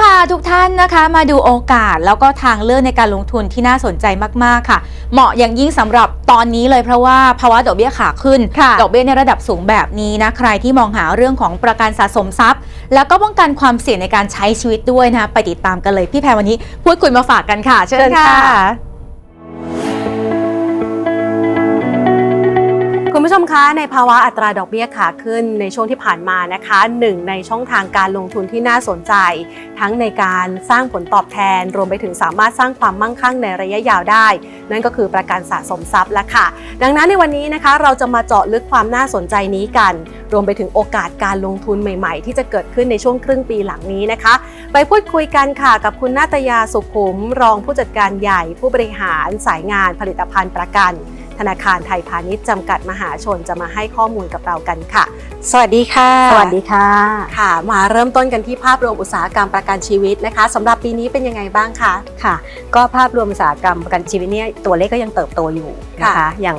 พาทุกท่านนะคะมาดูโอกาสแล้วก็ทางเลือกในการลงทุนที่น่าสนใจมากๆค่ะ เหมาะอย่างยิ่งสำหรับตอนนี้เลยเพราะว่าภาวะดอกเบี้ยขาขึ้นค่ะดอกเบี้ยในระดับสูงแบบนี้นะใครที่มองหาเรื่องของประกันสะสมทรัพย์ แล้วก็ป้องกันความเสี่ยงในการใช้ชีวิตด้วยนะคะไปติดตามกันเลยพี่แพรวันนี้พูดคุยมาฝากกันค่ะ เชิญค่ะ คุณผู้ชมคะในภาวะอัตราดอกเบี้ยขาขึ้นในช่วงที่ผ่านมานะคะหนึ่งในช่องทางการลงทุนที่น่าสนใจ ทั้งในการสร้างผลตอบแทน รวมไปถึงสามารถสร้างความมั่งคั่งในระยะยาวได้ นั่นก็คือประกันสะสมทรัพย์ละค่ะ ดังนั้นในวันนี้นะคะเราจะมาเจาะลึกความน่าสนใจนี้กัน รวมไปถึงโอกาสการลงทุนใหม่ๆ ที่จะเกิดขึ้นในช่วงครึ่งปีหลังนี้นะคะ ไปพูดคุยกันค่ะกับคุณนาตยาสุขุม รองผู้จัดการใหญ่ผู้บริหารสายงานผลิตภัณฑ์ประกัน ธนาคารไทยพาณิชย์จำกัดมหาชนจะมาให้ข้อมูลกับเรากันค่ะ สวัสดีค่ะ สวัสดีค่ะค่ะ มาเริ่มต้นกันที่ภาพรวมอุตสาหกรรมประกันชีวิตนะคะสำหรับปีนี้เป็นยังไงบ้างคะค่ะ ก็ภาพรวมอุตสาหกรรมประกันชีวิตเนี่ยตัวเลขก็ยังเติบโตอยู่นะคะค่ะอย่าง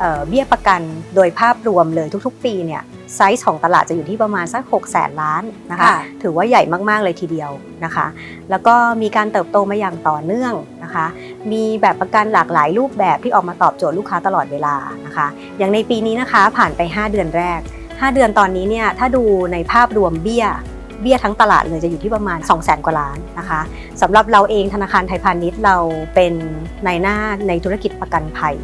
เอ่อเบี้ยประกันโดยภาพรวมเลยทุกๆ ปีเนี่ย ไซส์ของตลาดจะอยู่ที่ประมาณสัก6แสนล้านนะคะ ถือว่าใหญ่มาก ๆ เลยทีเดียวนะคะ แล้วก็มีการเติบโตมาอย่างต่อเนื่องนะคะ มีแบบประกันหลากหลายรูปแบบที่ออกมาตอบโจทย์ลูกค้าตลอดเวลานะคะ อย่างในปีนี้นะคะผ่านไป 5 เดือนแรก 5 เดือนตอนนี้เนี่ยถ้าดูในภาพรวมเบี้ยเบี้ยทั้งตลาดเลยจะอยู่ที่ประมาณ 2 0 0แสนกว่าล้านนะคะสำหรับเราเองธนาคารไทยพาณิชย์เราเป็นในหน้าในธุรกิจประกันภัย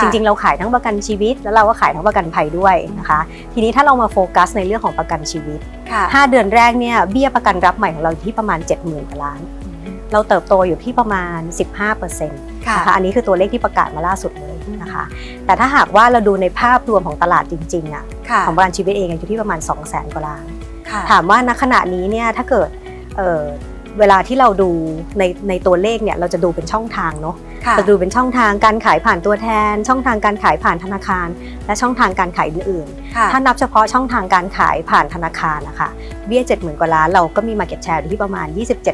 จริงๆ เราขายทั้งประกันชีวิต แล้วเราก็ขายทั้งประกันภัยด้วยนะคะ ทีนี้ถ้าเรามาโฟกัสในเรื่องของประกันชีวิตค่ะ5เดือนแรกเนี่ยเบี้ยประกันรับใหม่ของเราอยู่ที่ประมาณ 70,000กว่าล้าน เราเติบโตอยู่ที่ประมาณ 15%นค่ะะคะอันนี้คือตัวเลขที่ประกาศมาล่าสุดเลยนะคะแต่ถ้าหากว่าเราดูในภาพรวมของตลาดจริงๆอะค่ะของประกันชีวิตเองอยู่ที่ประมาณ 2 0 0 0 0 0กว่าล้านค่ะถามว่าณขณะนี้เนี่ยถ้าเกิด เอ่อเวลาที่เราดูในในตัวเลขเนี่ยเราจะดูเป็นช่องทางเนาะค่ะจะดูเป็นช่องทางการขายผ่านตัวแทน ช่องทางการขายผ่านธนาคาร และช่องทางการขายอื่นค่ะๆถ้านับเฉพาะช่องทางการขายผ่านธนาคารนะคะเบี้ย70,000กว่าล้านเราก็มี Market Share อยู่ที่ประมาณ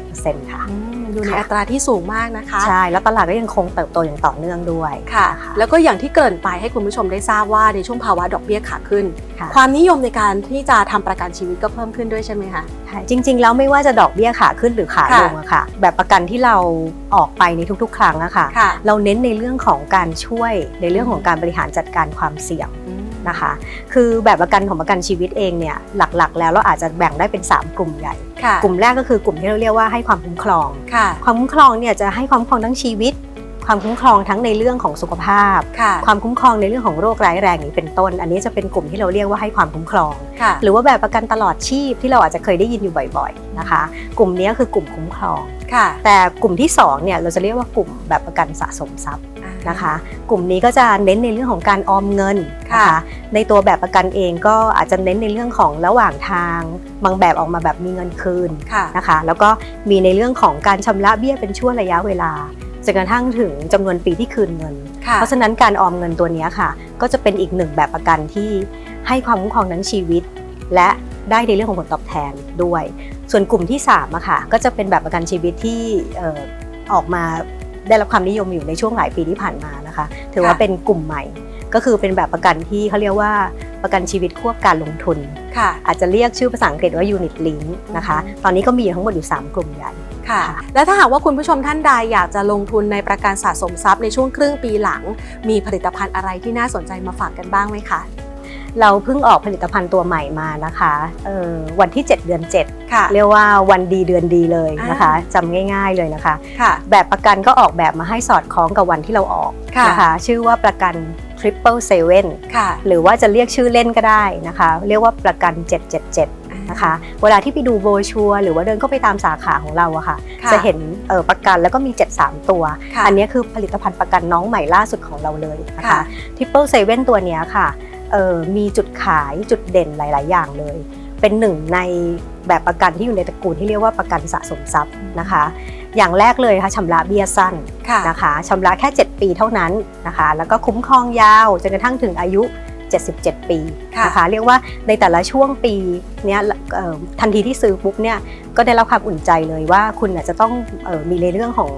27%ค่ะ อืมดูในค่ะอัตราที่สูงมากนะคะ ใช่ แล้วตลาดก็ยังคงเติบโตอย่างต่อเนื่องด้วยค่ะนแล้วก็อย่างที่เกรินไปให้คุณผู้ชมได้ทราบว่าในช่วงภาวะดอกเบี้ยขาขึ้นค่ะความนิยมในการที่จะทำประกันชีวิตก็เพิ่มขึ้นด้วยใช่ไหมคะใช่จริง ๆ แล้วไม่ว่าจะดอกเบี้ยขาขึ้นหรือขาลงอะค่ะ แบบประกันที่เราออกไปในทุกๆ ครั้งอะค่ะค่ะเราเน้นในเรื่องของการช่วยในเรื่องของการบริหารจัดการความเสี่ยงอืม นะคะ คือแบบประกันของประกันชีวิตเองเนี่ยหลักๆ แล้วเราอาจจะแบ่งได้เป็น 3 กลุ่มใหญ่ค่ะกลุ่มแรกก็คือกลุ่มที่เราเรียกว่าให้ความคุ้มครองค่ะความคุ้มครองเนี่ยจะให้ความคุ้มครองทั้งชีวิต ความคุ้มครองทั้งในเรื่องของสุขภาพค่ะความคุ้มครองในเรื่องของโรคร้ายแรงอย่างนี้เป็นต้น อันนี้จะเป็นกลุ่มที่เราเรียกว่าให้ความคุ้มครองค่ะหรือว่าแบบประกันตลอดชีพที่เราอาจจะเคยได้ยินอยู่บ่อยๆนะคะ กลุ่มนี้คือกลุ่มคุ้มครองค่ะแต่กลุ่มที่สองเนี่ยเราจะเรียกว่ากลุ่มแบบประกันสะสมทรัพย์นะคะ กลุ่มนี้ก็จะเน้นในเรื่องของการออมเงินนะคะค่ะในตัวแบบประกันเองก็อาจจะเน้นในเรื่องของระหว่างทางบางแบบออกมาแบบมีเงินคืนค่ะนะคะ แล้วก็มีในเรื่องของการชำระเบี้ยเป็นช่วงระยะเวลาจ นกระทั่งถึงจำนวนปีที่คืนเงินค่ะเพราะฉะนั้นการออมเงินตัวเนี้ยค่ะ ก็จะเป็นอีกหนึ่งแบบประกันที่ให้ความคุ้มครองทั้งชีวิต และได้ในเรื่องของผลตอบแทนด้วย ส่วนกลุ่มที่3อะค่ะก็จะเป็นแบบประกันชีวิตที่เอ่อออกมาได้รับความนิยมอยู่ในช่วงหลายปีที่ผ่านมานะคะ ถือว่าค่ะเป็นกลุ่มใหม่ ก็คือเป็นแบบประกันที่เขาเรียกว่าประกันชีวิตควบการลงทุนค่ะอาจจะเรียกชื่อภาษาอังกฤษว่า unit link นะคะอืมตอนนี้ก็มีอยู่ทั้งหมดอยู่ 3 กลุ่มใหญ่ ค่ะค่ะ และถ้าหากว่าคุณผู้ชมท่านใดอยากจะลงทุนในประกันสะสมทรัพย์ในช่วงครึ่งปีหลัง มีผลิตภัณฑ์อะไรที่น่าสนใจมาฝากกันบ้างไหมคะเราเพิ่งออกผลิตภัณฑ์ตัวใหม่มานะคะเอ่อวันที่ 7 เดือน7ค่ะเรียกว่าวันดีเดือนดีเลยนะคะอ่าจำง่ายๆเลยนะคะค่ะแบบประกันก็ออกแบบมาให้สอดคล้องกับวันที่เราออกค่ะนะคะชื่อว่าประกัน Triple Seven ค่ะหรือว่าจะเรียกชื่อเล่นก็ได้นะคะ เรียกว่าประกัน 777 นะคะ เวลาที่ไปดูโบรชัวร์หรือว่าเดินเข้าไปตามสาขาของเราอะค่ะ ค่ะจะเห็นเอ่อประกันแล้วก็มี 73 ตัว ค่ะอันนี้คือผลิตภัณฑ์ประกันน้องใหม่ล่าสุดของเราเลยนะค่ะ คะ Triple Seven ตัวเนี้ยค่ะเอ่อมีจุดขายจุดเด่นหลาย ๆ อย่างเลย เป็นหนึ่งในแบบประกันที่อยู่ในตระกูลที่เรียกว่าประกันสะสมทรัพย์นะคะ อย่างแรกเลยค่ะชำระเบี้ยสั้น ค่ะ นะคะชำระแค่ 7 ปีเท่านั้นนะคะ แล้วก็คุ้มครองยาวจนกระทั่งถึงอายุ 77 ปีค่ะนะคะเรียกว่าในแต่ละช่วงปีเนี้ยเอ่อทันทีที่ซื้อปุ๊บเนี่ยก็ได้รับความอุ่นใจเลยว่าคุณอาจจะต้องเออมีในเรื่องของ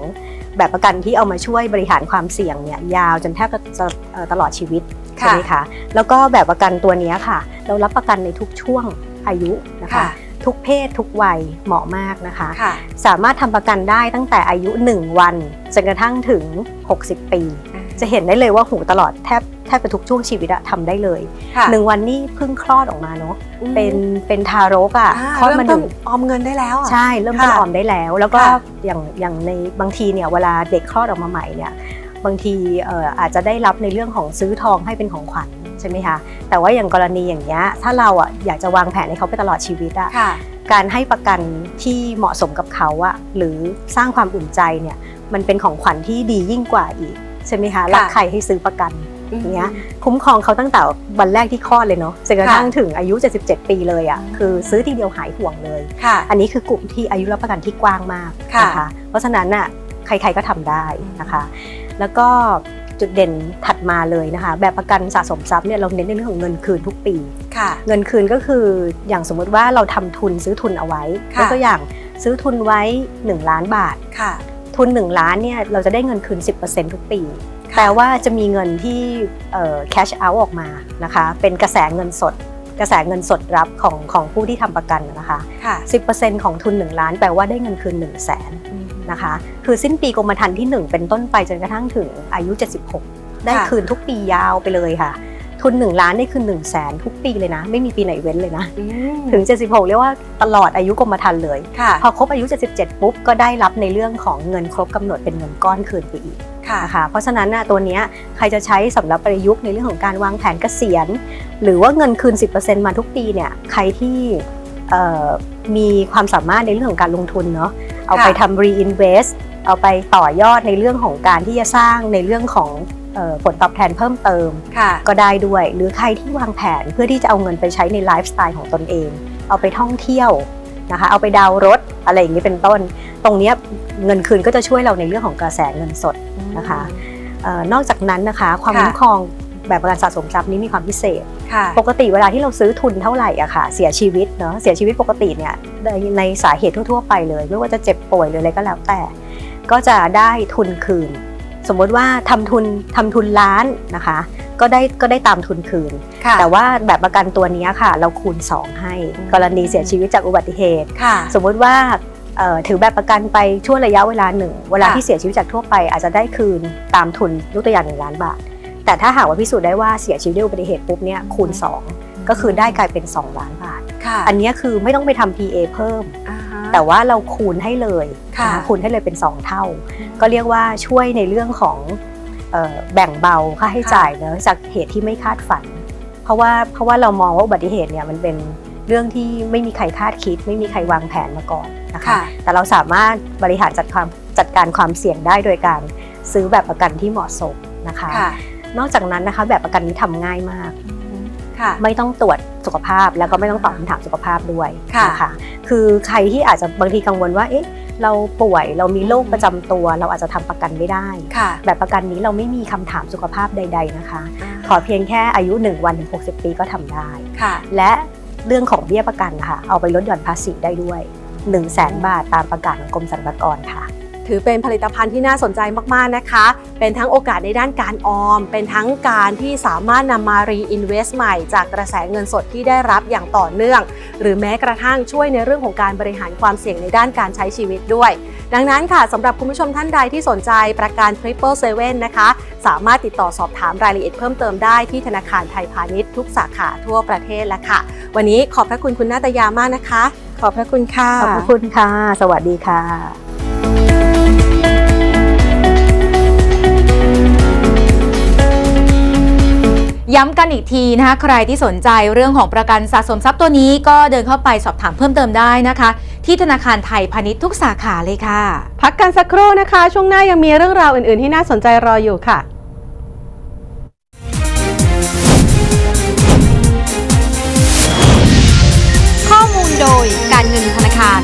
แบบประกันที่เอามาช่วยบริหารความเสี่ยงเนี่ยยาวจนแทบจะจะเอ่อตลอดชีวิตใช่ไหมคะแล้วก็แบบประกันตัวเนี้ยค่ะ เรารับประกันในทุกช่วงอายุนะคะค่ะทุกเพศทุกวัยเหมาะมากนะคะค่ะสามารถทำประกันได้ตั้งแต่อายุ 1 วันจนกระทั่งถึง 60 ปี จะเห็นได้เลยว่าหูตลอดแทบแทบไปทุกช่วงชีวิตอะทำได้เลยค่ะหนึ่งวันนี่เพิ่งคลอดออกมาเนาะอืมเป็นเป็นทารกอะอ่าคลอดเริ่มมาหต้นึ่นงออมเงินได้แล้วอะใช่เริ่มต้นค่ะออมได้แล้ว แล้วก็ค่ะอย่างอย่างในบางทีเนี่ยเวลาเด็กคลอดออกมาใหม่เนี่ยบางทีเอ่ออาจจะได้รับในเรื่องของซื้อทองให้เป็นของขวัญใช่ไหมคะแต่ว่าอย่างกรณีอย่างเงี้ยถ้าเราอะอยากจะวางแผนให้เขาไปตลอดชีวิตอะค่ะการให้ประกันที่เหมาะสมกับเขาอะหรือสร้างความอุ่นใจเนี่ยมันเป็นของขวัญที่ดียิ่งกว่าอีก ใช่ไหมคะรักใครให้ซื้อประกันอย่างเงี้ยคุ้มครองเขาตั้งแต่วันแรกที่คลอดเลยเนาะจนกระทั่งถึงอายุ 77 ปีเลยอะ่ะคือซื้อทีเดียวหายห่วงเลยค่ะอันนี้คือกลุ่มที่อายุรับประกันที่กว้างมากค่ะนะคะเพราะฉะนั้นน่ะใครๆก็ทำได้นะคะ แล้วก็จุดเด่นถัดมาเลยนะคะ แบบประกันสะสมทรัพย์เนี่ยเราเน้นในเรื่องของเงินคืนทุกปีค่ะเงินคืนก็คืออย่างสมมุติว่าเราทำทุนซื้อทุนเอาไว้ค่ะยกตัวอย่างซื้อทุนไว้ 1 ล้านบาทค่ะ ทุน 1 ล้านเนี่ยเราจะได้เงินคืน 10%ทุกปีค่ะแปลว่าจะมีเงินที่เอ่อ cash out ออกมานะคะ เป็นกระแสเงินสด กระแสเงินสดรับของของผู้ที่ทำประกันนะคะค่ะ10%ของทุน 1 ล้านแปลว่าได้เงินคืน 1 0 0 0 0แสนนะคะคือสิ้นปีกรมธรรม์ที่ 1 เป็นต้นไปจนกระทั่งถึงอายุ 76 ได้ค่ะคืนทุกปียาวไปเลยค่ะ ทุน 1 ล้านได้คืน1 0 0 0 0แสนทุกปีเลยนะ ไม่มีปีไหนเว้นเลยนะอืมถึง 76 เรียกว่าตลอดอายุกรมธรรม์เลยค่ะพอครบอายุ 77 ปุ๊บ ก็ได้รับในเรื่องของเงินครบกำหนดเป็นเงินก้อนคืนไปอีกค่ะนะคะเพราะฉะนั้นน่ะตัวเนี้ยใครจะใช้สำหรับประยุกต์ในเรื่องของการวางแผนเกษียณ หรือว่าเงินคืน 10%มาทุกปีเนี่ยใครที่เอ่อมีความสามารถในเรื่องของการลงทุนเนาะเอาไปค่ะทำ reinvest เอาไปต่อยอดในเรื่องของการที่จะสร้างในเรื่องของเอ่อ ผลตอบแทนเพิ่มเติมค่ะก็ได้ด้วย หรือใครที่วางแผนเพื่อที่จะเอาเงินไปใช้ในไลฟ์สไตล์ของตนเอง เอาไปท่องเที่ยวนะคะ เอาไปดาวน์รถอะไรอย่างนี้เป็นต้น ตรงเนี้ยเงินคืนก็จะช่วยเราในเรื่องของกระแสเงินสดนะคะเออนอกจากนั้นนะคะความค่ะคุ้มครองแบบประกันสะสมทรัพย์นี้มีความพิเศษค่ะปกติเวลาที่เราซื้อทุนเท่าไหร่อะค่ะ เสียชีวิตเนาะ เสียชีวิตปกติเนี่ยในในสาเหตุทั่ว ๆ ไปเลย ไม่ว่าจะเจ็บป่วยหรืออะไรก็แล้วแต่ ก็จะได้ทุนคืน สมมติว่าทำทุนทำทุนล้านนะคะ ก็ได้ก็ได้ตามทุนคืนค่ะแต่ว่าแบบประกันตัวเนี้ยค่ะ เราคูณ 2 ให้อืมกรณีเสียชีวิตจากอุบัติเหตุค่ะสมมุติว่าเอ่อถือแบบประกันไปช่วงระยะเวลาหนึ่ง เวลาค่ะที่เสียชีวิตจากทั่วไปอาจจะได้คืนตามทุนยกตัวอย่างหนึ่งล้านบาท แต่ถ้าหากว่าพิสูจน์ได้ว่าเสียชีวิตด้วยอุบัติเหตุปุ๊บเนี่ยคูณ 2 ก็คือได้กลายเป็น 2 ล้านบาทค่ะอันเนี้ยคือไม่ต้องไปทำ PA เพิ่มอ่าฮะ แต่ว่าเราคูณให้เลยค่ะนคูณให้เลยเป็น 2 เท่า ก็เรียกว่าช่วยในเรื่องของเอ่อแบ่งเบาค่าใช้จ่ายเนอะจากเหตุที่ไม่คาดฝัน เพราะว่าเพราะว่าเรามองว่าอุบัติเหตุเนี่ยมันเป็นเรื่องที่ไม่มีใครคาดคิด ไม่มีใครวางแผนมาก่อนนะคะค่ะแต่เราสามารถบริหารจัดความจัดการความเสี่ยงได้โดยการซื้อแบบประกันที่เหมาะสมนะคะค่ะนอกจากนั้นนะคะแบบประกันนี้ทำง่ายมาก ค่ะไม่ต้องตรวจสุขภาพแล้วก็ไม่ต้องตอบคำถามสุขภาพด้วยค่ะนะคะคือใครที่อาจจะบางทีกังวลว่าเอ๊ะเราป่วยเรามีโรคประจำตัว เราอาจจะทำประกันไม่ได้ ค่ะแบบประกันนี้เราไม่มีคำถามสุขภาพใด ๆนะคะ ขอเพียงแค่อายุ 1 วันถึง60 ปีก็ทำได้ ค่ะและเรื่องของเบี้ยประกันค่ะ เอาไปลดหย่อนภาษีได้ด้วย 1 0 0 0 0แบาทตามประกาศของกรมสรรพากรค่ะ ถือเป็นผลิตภัณฑ์ที่น่าสนใจมาก ๆ นะคะ เป็นทั้งโอกาสในด้านการออม เป็นทั้งการที่สามารถนำมา reinvest ใหม่จากกระแสเงินสดที่ได้รับอย่างต่อเนื่อง หรือแม้กระทั่งช่วยในเรื่องของการบริหารความเสี่ยงในด้านการใช้ชีวิตด้วย ดังนั้นค่ะสำหรับคุณผู้ชมท่านใดที่สนใจประกัน Triple Seven นะคะ สามารถติดต่อสอบถามรายละเอียดเพิ่มเติมได้ที่ธนาคารไทยพาณิชย์ทุกสาขาทั่วประเทศแล้วค่ะ วันนี้ขอบพระคุณคุณนาตยามากนะคะ ขอบพระคุณค่ะ ขอบพระคุณค่ะ สวัสดีค่ะ ย้ำกันอีกทีนะคะใครที่สนใจเรื่องของประกันสะสมทรัพย์ตัวนี้ก็เดินเข้าไปสอบถามเพิ่มเติมได้นะคะ ที่ธนาคารไทยพาณิชย์ทุกสาขาเลยค่ะ พักกันสักครู่นะคะ ช่วงหน้ายังมีเรื่องราวอื่น ๆ ที่น่าสนใจรออยู่ค่ะข้อมูลโดยการเงินธนาคาร